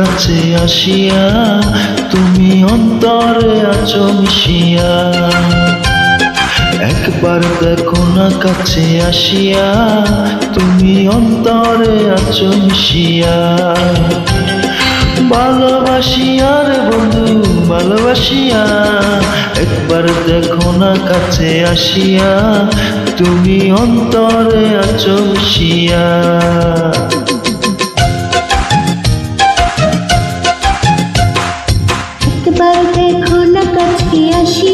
কাছে আসিয়া তুমি অন্তরে আছো মিশিয়া। একবার দেখো না কাছে আসিয়া তুমি অন্তরে আছো মিশিয়া। ভালোবাসিয়া রে বন্ধু ভালোবাসিয়া একবার দেখো না কাছে আসিয়া তুমি অন্তরে আছো মিশিয়া। একবার দেখো না কাছে আসিয়া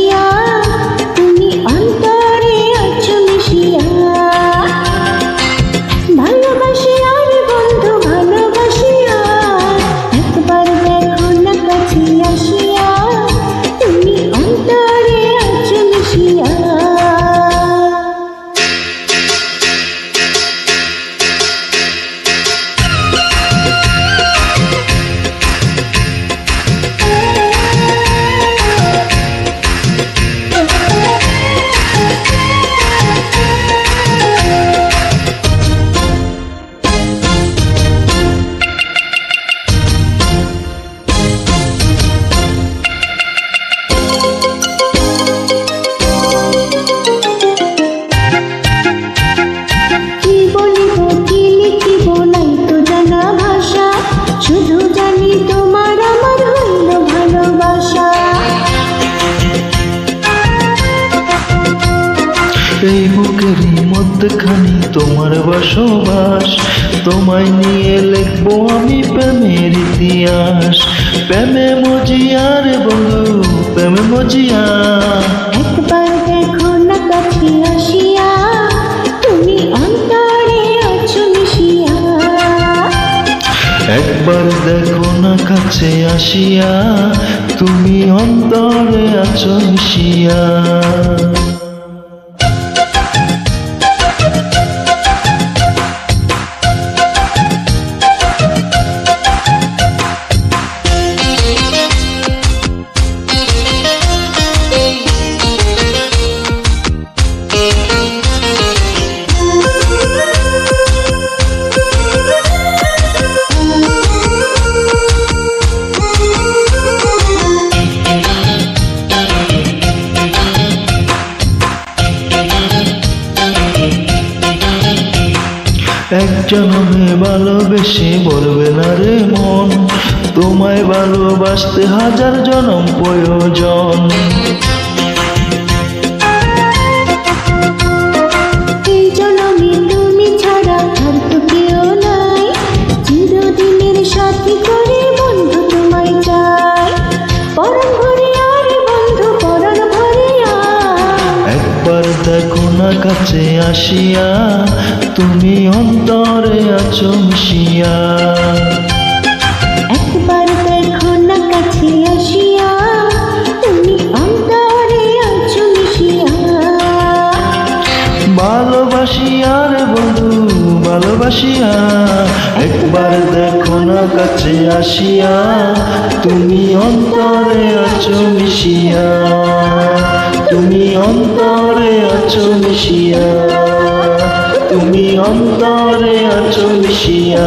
এই বুকেরই মধ্যখানি তোমার বসবাস। তোমায় নিয়ে লিখব আমি প্রেমের ইতিহাস। প্রেমে মজিয়া রে বন্ধু প্রেমে মজিয়া। একবার দেখো না কাছে আসিয়া তুমি অন্তরে আছো মিশিয়া। একবার দেখো না কাছে আসিয়া তুমি অন্তরে আছো মিশিয়া। জনমে ভালোবেসে বলবে না রে মন। তোমায় ভালোবাসতে হাজার জনম প্রয়োজন। এই জনমে তুমি ছাড়া আর তো কেউ নাই। চিরদিনের সাথী করে বন্ধু তোমায় চাই। পরম ভরে আর বন্ধু পরম ভরে আর। একবার দেখো না কাছে আসিয়া তুমি অন্তরে আছো মিশিয়া। একবার দেখো না কাছে আসিয়া তুমি অন্তরে আছো মিশিয়া। ভালোবাসিয়া রে বন্ধু ভালোবাসিয়া, একবার দেখো না কাছে আসিয়া, তুমি অন্তরে আছো মিশিয়া, তুমি অন্তরে আছো মিশিয়া, তুমি অন্তরে আছো মিশিয়া।